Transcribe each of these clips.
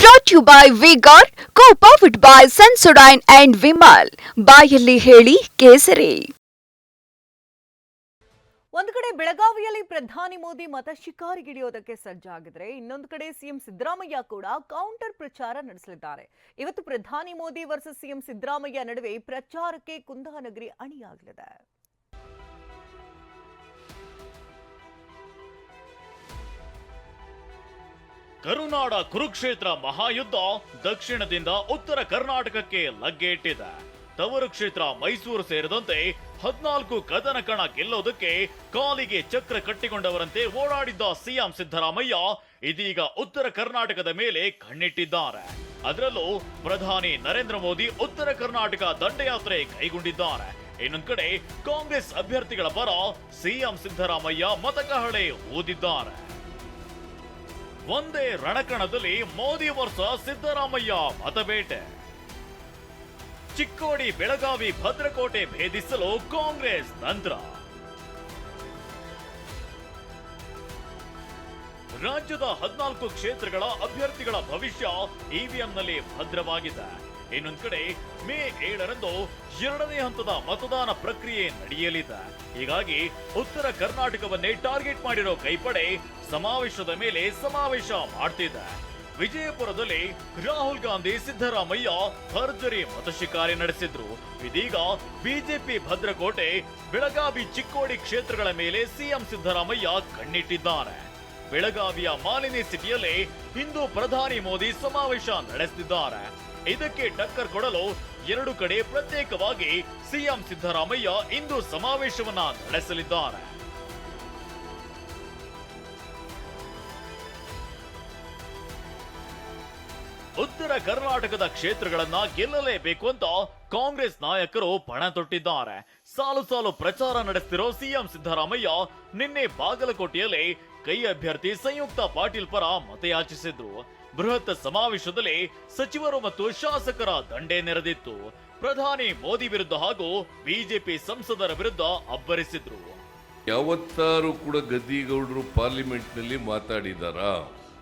Brought you by ವಿಗಾರ್ co powered by ಸನ್ಸುಡೈನ್ and Vimal ಬಾಯಲ್ಲಿ ಹೇಳಿ ಕೇಸರಿ. ಒಂದು ಕಡೆ ಬೆಳಗಾವಿಯಲ್ಲಿ ಪ್ರಧಾನಿ ಮೋದಿ ಮತ ಶಿಕಾರಿಗಿಡಿಯೋದಕ್ಕೆ ಸಜ್ಜಾಗಿದ್ರೆ, ಇನ್ನೊಂದು ಕಡೆ ಸಿಎಂ ಸಿದ್ದರಾಮಯ್ಯ ಕೂಡ ಕೌಂಟರ್ ಪ್ರಚಾರ ನಡೆಸಲಿದ್ದಾರೆ. ಇವತ್ತು ಪ್ರಧಾನಿ ಮೋದಿ ವರ್ಸಸ್ ಸಿಎಂ ಸಿದ್ದರಾಮಯ್ಯ ನಡುವೆ ಪ್ರಚಾರಕ್ಕೆ ಕುಂದಾನಗರಿ ಅಣಿಯಾಗಲಿದೆ. ಕರುನಾಡ ಕುರುಕ್ಷೇತ್ರ ಮಹಾಯುದ್ಧ ದಕ್ಷಿಣದಿಂದ ಉತ್ತರ ಕರ್ನಾಟಕಕ್ಕೆ ಲಗ್ಗೆ ಇಟ್ಟಿದೆ ತವರು ಕ್ಷೇತ್ರ ಮೈಸೂರು ಸೇರಿದಂತೆ ಹದಿನಾಲ್ಕು ಕದನ ಕಣ ಗೆಲ್ಲೋದಕ್ಕೆ ಕಾಲಿಗೆ ಚಕ್ರ ಕಟ್ಟಿಕೊಂಡವರಂತೆ ಓಡಾಡಿದ್ದ ಸಿಎಂ ಸಿದ್ದರಾಮಯ್ಯ ಇದೀಗ ಉತ್ತರ ಕರ್ನಾಟಕದ ಮೇಲೆ ಕಣ್ಣಿಟ್ಟಿದ್ದಾರೆ. ಅದರಲ್ಲೂ ಪ್ರಧಾನಿ ನರೇಂದ್ರ ಮೋದಿ ಉತ್ತರ ಕರ್ನಾಟಕ ದಂಡಯಾತ್ರೆ ಕೈಗೊಂಡಿದ್ದಾರೆ. ಇನ್ನೊಂದ್ ಕಡೆ ಕಾಂಗ್ರೆಸ್ ಅಭ್ಯರ್ಥಿಗಳ ಪರ ಸಿಎಂ ಸಿದ್ದರಾಮಯ್ಯ ಮತಕಹಳೆ ಊದಿದ್ದಾರೆ. ಒಂದೇ ರಣಕಣದಲ್ಲಿ ಮೋದಿ ವರ್ಷ ಸಿದ್ದರಾಮಯ್ಯ ಮತಬೇಟೆ. ಚಿಕ್ಕೋಡಿ ಬೆಳಗಾವಿ ಭದ್ರಕೋಟೆ ಭೇದಿಸಲು ಕಾಂಗ್ರೆಸ್ ತಂತ್ರ. ರಾಜ್ಯದ ಹದಿನಾಲ್ಕು ಕ್ಷೇತ್ರಗಳ ಅಭ್ಯರ್ಥಿಗಳ ಭವಿಷ್ಯ ಇವಿಎಂನಲ್ಲಿ ಭದ್ರವಾಗಿದೆ. ಇನ್ನೊಂದ್ ಕಡೆ ಮೇ ಏಳರಂದು ಎರಡನೇ ಹಂತದ ಮತದಾನ ಪ್ರಕ್ರಿಯೆ ನಡೆಯಲಿದೆ. ಹೀಗಾಗಿ ಉತ್ತರ ಕರ್ನಾಟಕವನ್ನೇ ಟಾರ್ಗೆಟ್ ಮಾಡಿರೋ ಕೈಪಡೆ ಸಮಾವೇಶದ ಮೇಲೆ ಸಮಾವೇಶ ಮಾಡ್ತಿದೆ. ವಿಜಯಪುರದಲ್ಲಿ ರಾಹುಲ್ ಗಾಂಧಿ, ಸಿದ್ದರಾಮಯ್ಯ ಭರ್ಜರಿ ಮತಶಿಕಾರಿ ನಡೆಸಿದ್ರು. ಇದೀಗ ಬಿಜೆಪಿ ಭದ್ರಕೋಟೆ, ಬೆಳಗಾವಿ ಚಿಕ್ಕೋಡಿ ಕ್ಷೇತ್ರಗಳ ಮೇಲೆ ಸಿಎಂ ಸಿದ್ದರಾಮಯ್ಯ ಕಣ್ಣಿಟ್ಟಿದ್ದಾರೆ. ಬೆಳಗಾವಿಯ ಮಾಲಿನಿ ಸಿಟಿಯಲ್ಲಿ ಇಂದು ಪ್ರಧಾನಿ ಮೋದಿ ಸಮಾವೇಶ ನಡೆಸುತ್ತಿದ್ದಾರೆ ಇದಕ್ಕೆ ಟಕ್ಕರ್ ಕೊಡಲು ಎರಡು ಕಡೆ ಪ್ರತ್ಯೇಕವಾಗಿ ಸಿಎಂ ಸಿದ್ದರಾಮಯ್ಯ ಇಂದು ಸಮಾವೇಶವನ್ನ ನಡೆಸಲಿದ್ದಾರೆ. ಉತ್ತರ ಕರ್ನಾಟಕದ ಕ್ಷೇತ್ರಗಳನ್ನ ಗೆಲ್ಲಲೇಬೇಕು ಅಂತ ಕಾಂಗ್ರೆಸ್ ನಾಯಕರು ಪಣ ತೊಟ್ಟಿದ್ದಾರೆ. ಸಾಲು ಸಾಲು ಪ್ರಚಾರ ನಡೆಸ್ತಿರೋ ಸಿಎಂ ಸಿದ್ದರಾಮಯ್ಯ ನಿನ್ನೆ ಬಾಗಲಕೋಟೆಯಲ್ಲಿ ಕೈ ಅಭ್ಯರ್ಥಿ ಸಂಯುಕ್ತ ಪಾಟೀಲ್ ಪರ ಮತಯಾಚಿಸಿದ್ರು ಬೃಹತ್ ಸಮಾವೇಶದಲ್ಲಿ ಸಚಿವರು ಮತ್ತು ಶಾಸಕರ ದಂಡೆ ನೆರೆದಿತ್ತು. ಪ್ರಧಾನಿ ಮೋದಿ ವಿರುದ್ಧ ಹಾಗೂ ಬಿಜೆಪಿ ಸಂಸದರ ವಿರುದ್ಧ ಅಬ್ಬರಿಸಿದ್ರು. ಯಾವತ್ತಾರು ಕೂಡ ಗದ್ದಿಗೌಡರು ಪಾರ್ಲಿಮೆಂಟ್ನಲ್ಲಿ ಮಾತಾಡಿದಾರಾ?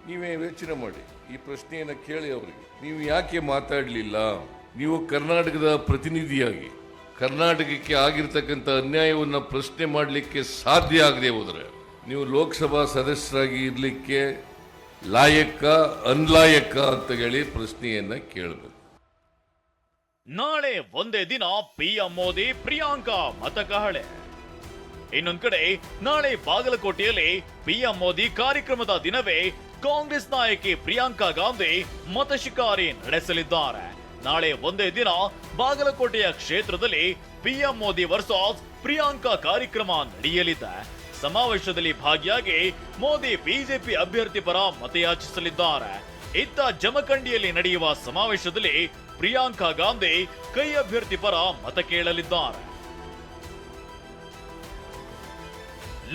ನೀವೇ ಯೋಚನೆ ಮಾಡಿ. ಈ ಪ್ರಶ್ನೆಯನ್ನು ಕೇಳಿ ಅವರಿಗೆ. ನೀವು ಯಾಕೆ ಮಾತಾಡಲಿಲ್ಲ? ನೀವು ಕರ್ನಾಟಕದ ಪ್ರತಿನಿಧಿಯಾಗಿ, ಕರ್ನಾಟಕಕ್ಕೆ ಆಗಿರ್ತಕ್ಕಂಥ ಅನ್ಯಾಯವನ್ನು ಪ್ರಶ್ನೆ ಮಾಡಲಿಕ್ಕೆ ಸಾಧ್ಯ ಆಗದೆ ಹೋದರೆ, ನೀವು ಲೋಕಸಭಾ ಸದಸ್ಯರಾಗಿ ಇರಲಿಕ್ಕೆ ಲಾಯಕ್ಕ ಅನ್ಲಾಯಕ್ಕ ಅಂತ ಹೇಳಿ ಪ್ರಶ್ನೆಯನ್ನ ಕೇಳಬೇಕು. ನಾಳೆ ಒಂದೇ ದಿನ ಪಿಎಂ ಮೋದಿ, ಪ್ರಿಯಾಂಕಾ ಮತಕಹಳೆ ಇನ್ನೊಂದ್ ಕಡೆ, ನಾಳೆ ಬಾಗಲಕೋಟೆಯಲ್ಲಿ ಪಿಎಂ ಮೋದಿ ಕಾರ್ಯಕ್ರಮದ ದಿನವೇ ಕಾಂಗ್ರೆಸ್ ನಾಯಕಿ ಪ್ರಿಯಾಂಕಾ ಗಾಂಧಿ ಮತ ಶಿಕಾರಿ ನಡೆಸಲಿದ್ದಾರೆ. ನಾಳೆ ಒಂದೇ ದಿನ ಬಾಗಲಕೋಟೆಯ ಕ್ಷೇತ್ರದಲ್ಲಿ ಪಿಎಂ ಮೋದಿ ವರ್ಸಸ್ ಪ್ರಿಯಾಂಕಾ ಕಾರ್ಯಕ್ರಮ ನಡೆಯಲಿದೆ. ಸಮಾವೇಶದಲ್ಲಿ ಭಾಗಿಯಾಗಿ ಮೋದಿ ಬಿಜೆಪಿ ಅಭ್ಯರ್ಥಿ ಪರ ಮತಯಾಚಿಸಲಿದ್ದಾರೆ. ಇತ್ತ ಜಮಖಂಡಿಯಲ್ಲಿ ನಡೆಯುವ ಸಮಾವೇಶದಲ್ಲಿ ಪ್ರಿಯಾಂಕಾ ಗಾಂಧಿ ಕೈ ಅಭ್ಯರ್ಥಿ ಪರ ಮತ ಕೇಳಲಿದ್ದಾರೆ.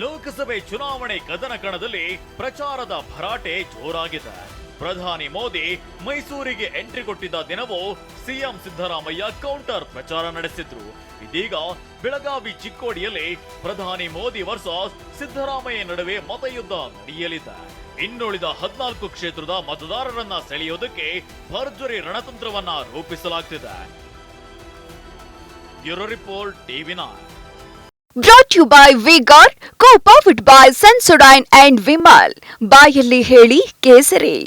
ಲೋಕಸಭೆ ಚುನಾವಣೆ ಕದನ ಕಣದಲ್ಲಿ ಪ್ರಚಾರದ ಭರಾಟೆ ಜೋರಾಗಿದೆ. ಪ್ರಧಾನಿ ಮೋದಿ ಮೈಸೂರಿಗೆ ಎಂಟ್ರಿ ಕೊಟ್ಟಿದ್ದ ದಿನವೂ ಸಿಎಂ ಸಿದ್ದರಾಮಯ್ಯ ಕೌಂಟರ್ ಪ್ರಚಾರ ನಡೆಸಿದ್ರು. ಇದೀಗ ಬೆಳಗಾವಿ ಚಿಕ್ಕೋಡಿಯಲ್ಲಿ ಪ್ರಧಾನಿ ಮೋದಿ ವರ್ಸಸ್ ಸಿದ್ದರಾಮಯ್ಯ ನಡುವೆ ಮತಯುದ್ಧ ನಡೆಯಲಿದೆ. ಇನ್ನುಳಿದ ಹದಿನಾಲ್ಕು ಕ್ಷೇತ್ರದ ಮತದಾರರನ್ನ ಸೆಳೆಯೋದಕ್ಕೆ ಭರ್ಜರಿ ರಣತಂತ್ರವನ್ನ ರೂಪಿಸಲಾಗ್ತಿದೆ. Bureau report, TV brought you by vigour by ಸನ್ಸುಡೈನ್ ಅಂಡ್ ವಿಮಲ್ ಬಾಯಲ್ಲಿ ಹೇಳಿ ಕೇಸರಿ.